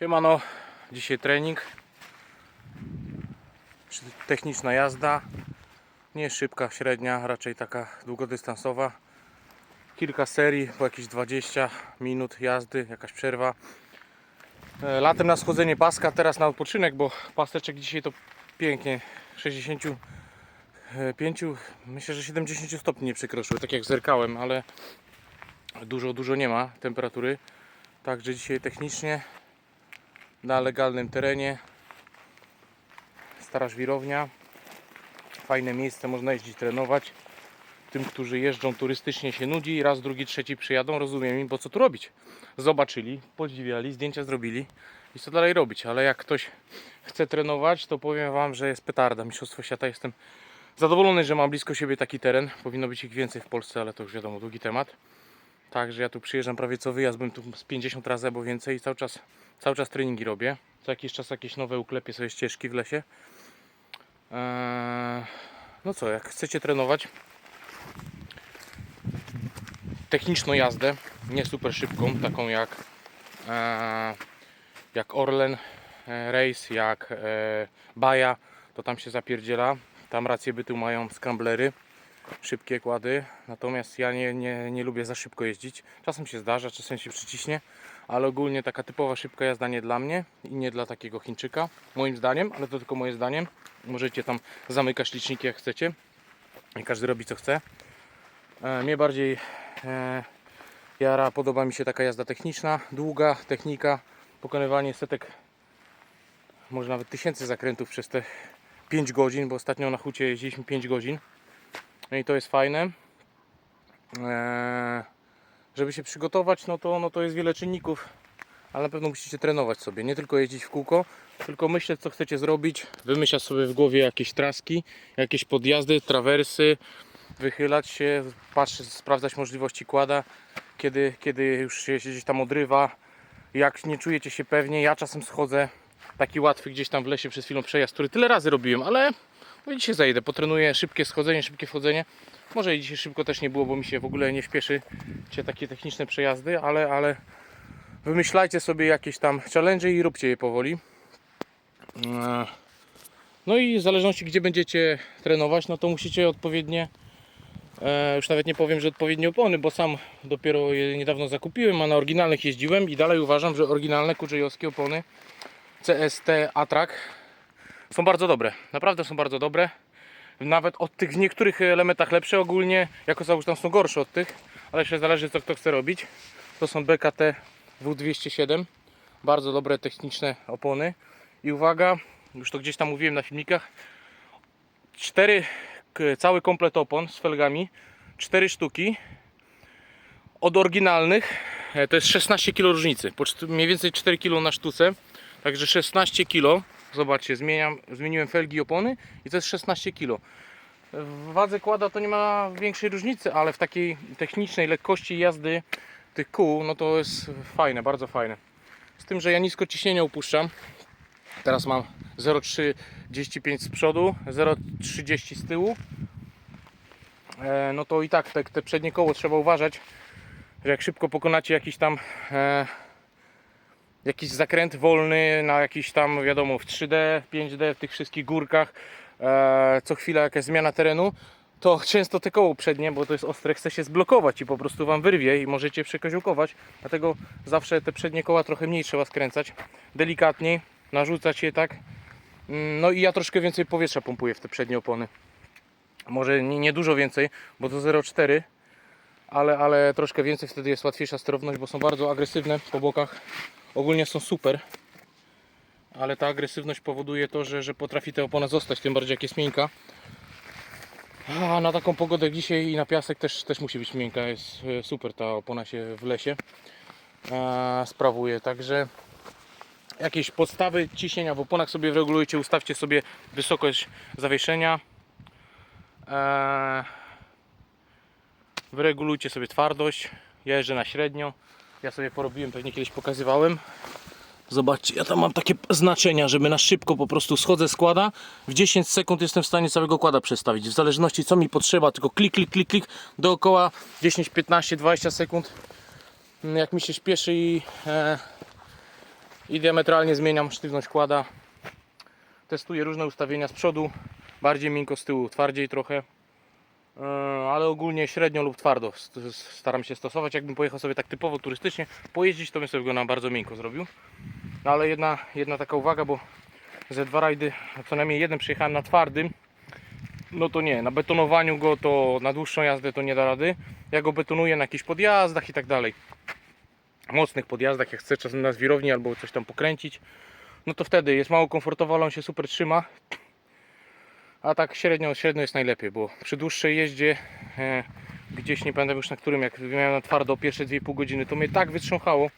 Siemano, dzisiaj trening. Techniczna jazda. Nie szybka, średnia, raczej taka długodystansowa. Kilka serii, po jakieś 20 minut jazdy, jakaś przerwa. E, Latem na schodzenie paska, teraz na odpoczynek, bo paseczek dzisiaj to pięknie 65, myślę, że 70 stopni nie przekroczyły, tak jak zerkałem, ale dużo, dużo nie ma temperatury. Także dzisiaj technicznie na legalnym terenie. Stara żwirownia. Fajne miejsce, można jeździć trenować. Tym, którzy jeżdżą turystycznie się nudzi, raz, drugi, trzeci przyjadą, rozumiem im, bo co tu robić. Zobaczyli, podziwiali, zdjęcia zrobili i co dalej robić. Ale jak ktoś chce trenować, to powiem Wam, że jest petarda. Mistrzostwo Świata jestem zadowolony, że mam blisko siebie taki teren. Powinno być ich więcej w Polsce, ale to już wiadomo, długi temat. Także ja tu przyjeżdżam prawie co wyjazd, byłem tu z 50 razy albo więcej i cały czas, cały czas treningi robię. Co jakiś czas jakieś nowe uklepię sobie ścieżki w lesie. Eee, no co, jak chcecie trenować techniczną jazdę, nie super szybką, taką jak, eee, jak Orlen e, Race, jak e, Baja, to tam się zapierdziela. Tam rację bytu mają scramblery szybkie kłady. Natomiast ja nie, nie, nie lubię za szybko jeździć. Czasem się zdarza, czasem się przyciśnie, ale ogólnie taka typowa szybka jazda nie dla mnie i nie dla takiego Chińczyka. Moim zdaniem, ale to tylko moje zdaniem. Możecie tam zamykać liczniki jak chcecie. I każdy robi co chce. E, mnie bardziej e, jara, podoba mi się taka jazda techniczna, długa technika, pokonywanie setek, może nawet tysięcy zakrętów przez te 5 godzin, bo ostatnio na hucie jeździliśmy 5 godzin. No i to jest fajne. Eee, żeby się przygotować, no to, no to jest wiele czynników, ale na pewno musicie trenować sobie. Nie tylko jeździć w kółko, tylko myśleć, co chcecie zrobić. Wymyślać sobie w głowie jakieś traski, jakieś podjazdy, trawersy, wychylać się, patrzeć, sprawdzać możliwości kłada, kiedy, kiedy już się gdzieś tam odrywa. Jak nie czujecie się pewnie, ja czasem schodzę taki łatwy gdzieś tam w lesie przez chwilę przejazd, który tyle razy robiłem, ale no dzisiaj zajdę, potrenuję szybkie schodzenie, szybkie wchodzenie. Może i dzisiaj szybko też nie było, bo mi się w ogóle nie śpieszy cię takie techniczne przejazdy, ale, ale wymyślajcie sobie jakieś tam challenge i róbcie je powoli. Eee, No i w zależności gdzie będziecie trenować, no to musicie odpowiednie e, już nawet nie powiem, że odpowiednie opony, bo sam dopiero je niedawno zakupiłem, a na oryginalnych jeździłem i dalej uważam, że oryginalne kurzejowskie opony CST Atrak są bardzo dobre. Naprawdę są bardzo dobre. Nawet od tych w niektórych elementach lepsze ogólnie, jako całość tam są gorsze od tych, ale jeszcze zależy co kto chce robić. To są BKT W207. Bardzo dobre techniczne opony. I uwaga, już to gdzieś tam mówiłem na filmikach. Cztery, cały komplet opon z felgami. Cztery sztuki. Od oryginalnych e, to jest 16 kg różnicy. Mniej więcej 4 kg na sztuce. Także 16 kg. Zobaczcie, zmieniam, zmieniłem felgi i opony i to jest 16 kg. W wadze kłada to nie ma większej różnicy, ale w takiej technicznej lekkości jazdy tych kół, no to jest fajne, bardzo fajne. Z tym, że ja nisko ciśnienie upuszczam. Teraz mam 0,35 z przodu, 0,30 z tyłu. E, no to i tak te, te przednie koło trzeba uważać, że jak szybko pokonacie jakiś tam e, jakiś zakręt wolny na jakiś tam, wiadomo, w 3D, 5D, w tych wszystkich górkach, e, co chwila jakaś zmiana terenu, to często te koło przednie, bo to jest ostre, chce się zblokować i po prostu Wam wyrwie i możecie przekoziołkować. Dlatego zawsze te przednie koła trochę mniej trzeba skręcać, delikatniej, narzucać je tak. Mm, No i ja troszkę więcej powietrza pompuję w te przednie opony. Może nie, nie dużo więcej, bo to 0,4 ale, ale troszkę więcej, wtedy jest łatwiejsza sterowność, bo są bardzo agresywne po bokach. Ogólnie są super, ale ta agresywność powoduje to, że, że potrafi ta opona zostać, tym bardziej jak jest miękka. A na taką pogodę jak dzisiaj i na piasek też, też musi być miękka, jest e, super ta opona się w lesie e, sprawuje, także jakieś podstawy ciśnienia w oponach sobie regulujcie, ustawcie sobie wysokość zawieszenia. E, wyregulujcie sobie twardość. Jeżdżę na średnio. Ja sobie porobiłem, pewnie kiedyś pokazywałem. Zobaczcie, ja tam mam takie znaczenia, żeby na szybko po prostu schodzę z kłada. W 10 sekund jestem w stanie całego kłada przestawić. W zależności co mi potrzeba, tylko klik, klik, klik, klik dookoła 10, 15, 20 sekund. Mm, Jak mi się śpieszy i, e, i diametralnie zmieniam sztywność kłada. Testuję różne ustawienia z przodu, bardziej miękko z tyłu, twardziej trochę. Yy, Ale ogólnie średnio lub twardo st- staram się stosować. Jakbym pojechał sobie tak typowo turystycznie pojeździć, to bym sobie go na bardzo miękko zrobił. No ale jedna, jedna taka uwaga, bo ze dwa rajdy, co najmniej jeden przejechałem na twardym, no to nie, na betonowaniu go to na dłuższą jazdę to nie da rady. Ja go betonuję na jakichś podjazdach i tak dalej. Mocnych podjazdach, jak chcę czasem na zwirowni albo coś tam pokręcić, no to wtedy jest mało komfortowo, ale on się super trzyma. A tak średnio, średnio jest najlepiej, bo przy dłuższej jeździe e, gdzieś nie pamiętam już na którym, jak miałem na twardo pierwsze 2,5 godziny, to mnie tak wytrząchało.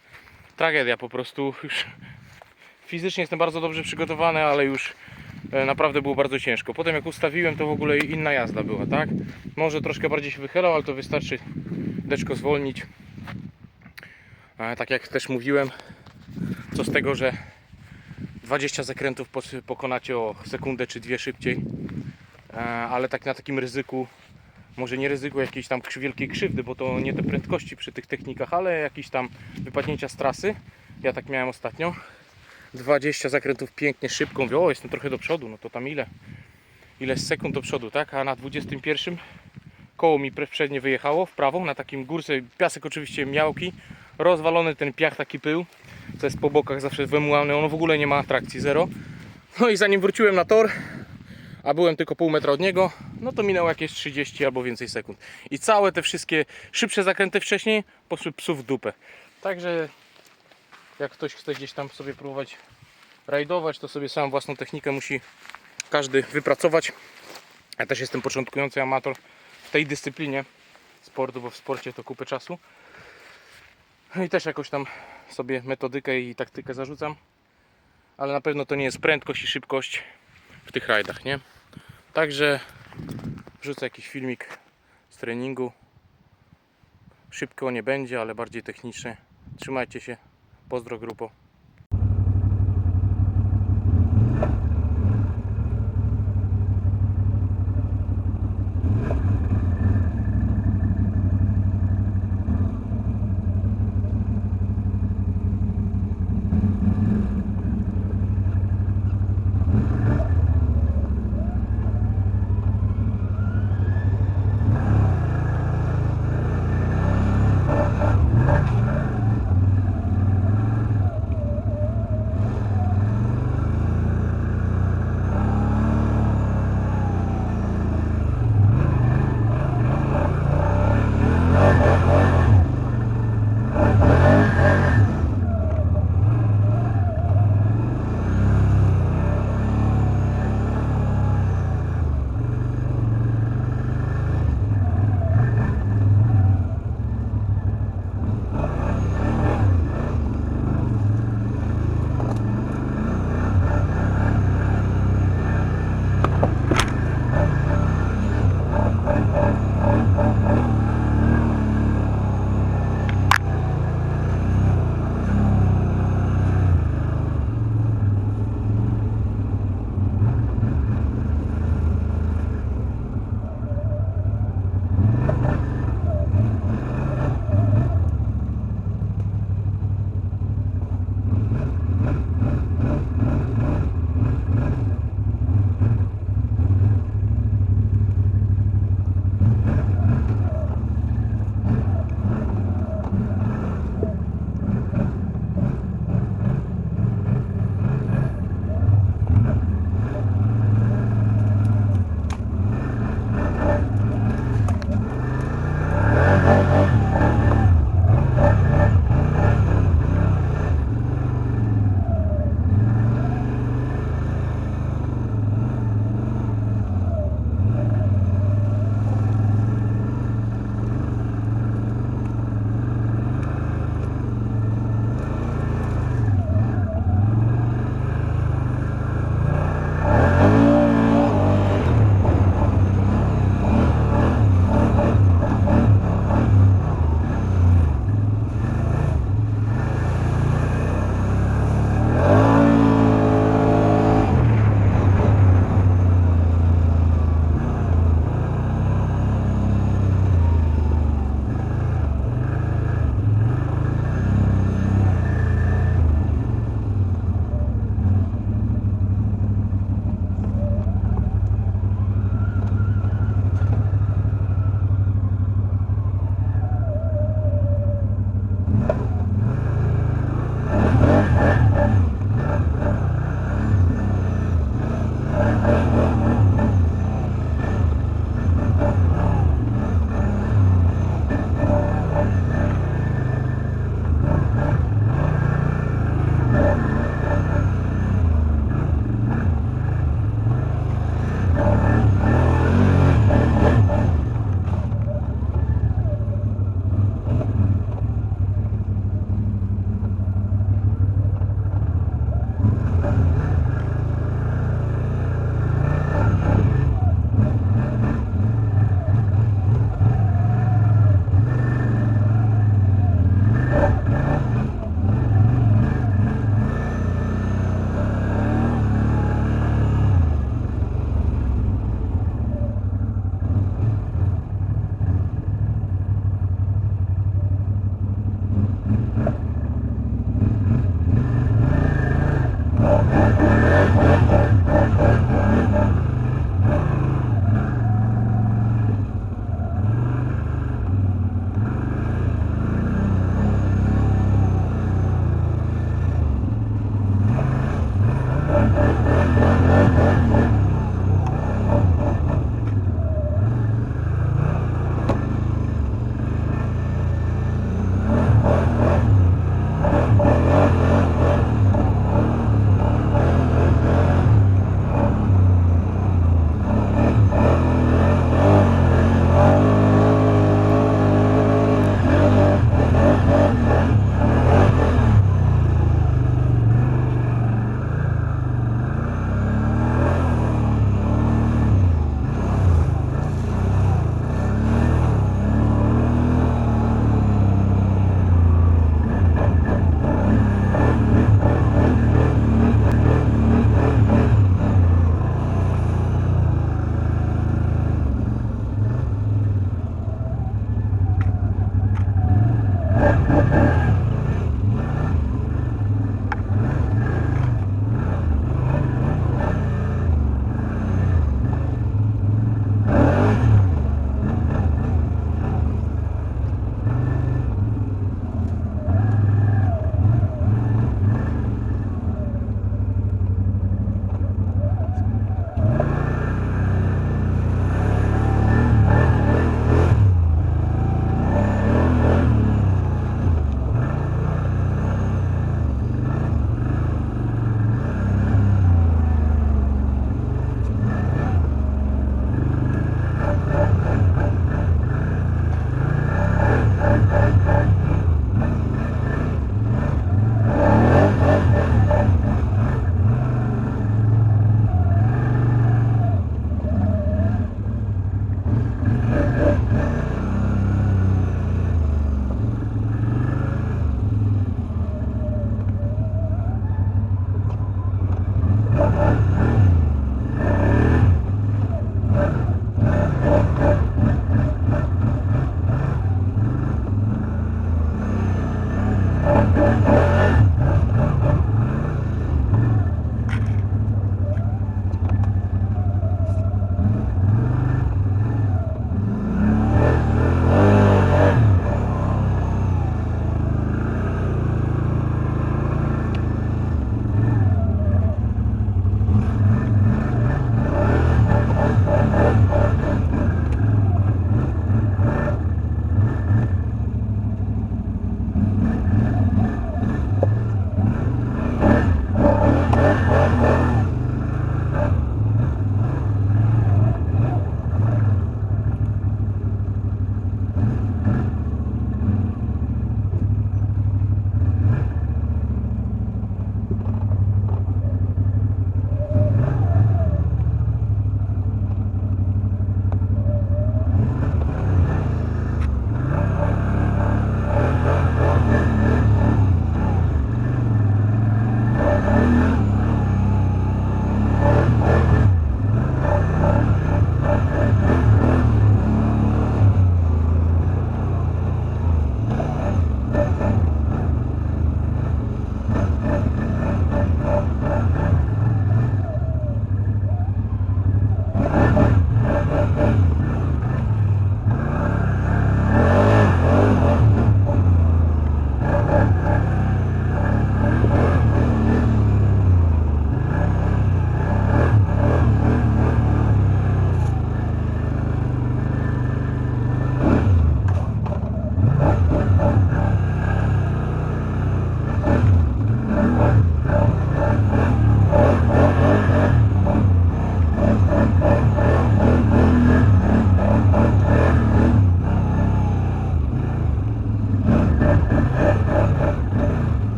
Tragedia po prostu. Już fizycznie jestem bardzo dobrze przygotowany, ale już e, naprawdę było bardzo ciężko. Potem jak ustawiłem, to w ogóle inna jazda była, tak? Może troszkę bardziej się wychylał, ale to wystarczy deczko zwolnić. E, Tak jak też mówiłem, co z tego, że 20 zakrętów pokonacie o sekundę czy dwie szybciej, E, ale tak na takim ryzyku, może nie ryzyku jakiejś tam wielkiej krzywdy, bo to nie te prędkości przy tych technikach, ale jakieś tam wypadnięcia z trasy. Ja tak miałem ostatnio. 20 zakrętów pięknie, szybko. Mówię, o jestem trochę do przodu, no to tam ile? Ile sekund do przodu, tak? A na 21 koło mi przednie wyjechało w prawą, na takim górce, piasek oczywiście miałki, rozwalony ten piach, taki pył, co jest po bokach zawsze wymułany, on w ogóle nie ma trakcji, zero. No i zanim wróciłem na tor, a byłem tylko pół metra od niego, no to minęło jakieś 30 albo więcej sekund. I całe te wszystkie szybsze zakręty wcześniej poszły psu w dupę. Także jak ktoś chce gdzieś tam sobie próbować rajdować, to sobie sam własną technikę musi każdy wypracować. Ja też jestem początkujący amator w tej dyscyplinie sportu, bo w sporcie to kupę czasu. No I też jakoś tam sobie metodykę i taktykę zarzucam. Ale na pewno to nie jest prędkość i szybkość w tych rajdach, nie? Także wrzucę jakiś filmik z treningu. Szybko nie będzie, ale bardziej technicznie. Trzymajcie się. Pozdro grupo.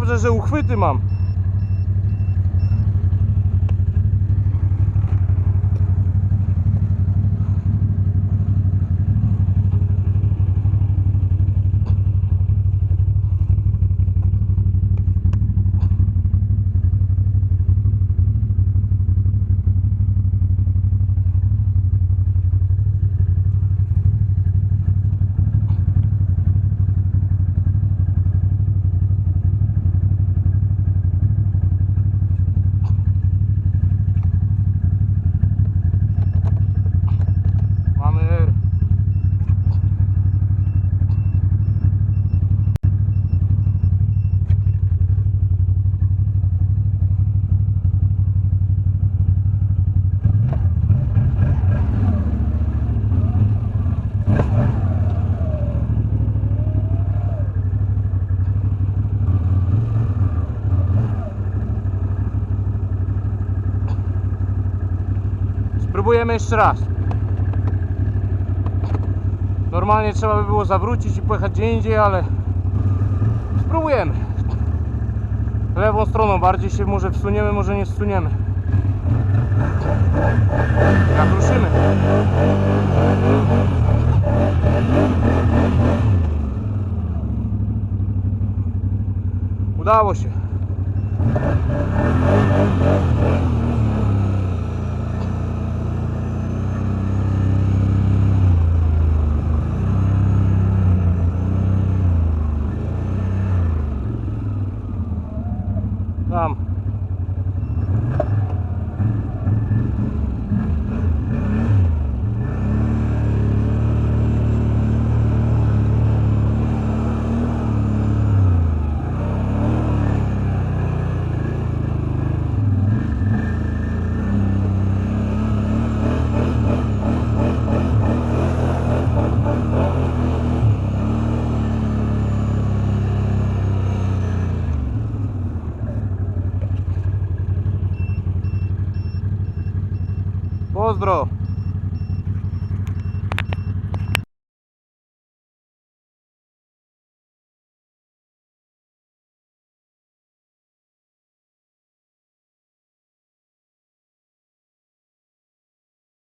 Dobrze, że uchwyty mam. Spróbujemy jeszcze raz. Normalnie trzeba by było zawrócić i pojechać gdzie indziej, ale spróbujemy. Lewą stroną bardziej się może wsuniemy, może nie wsuniemy. Jak ruszymy. Udało się.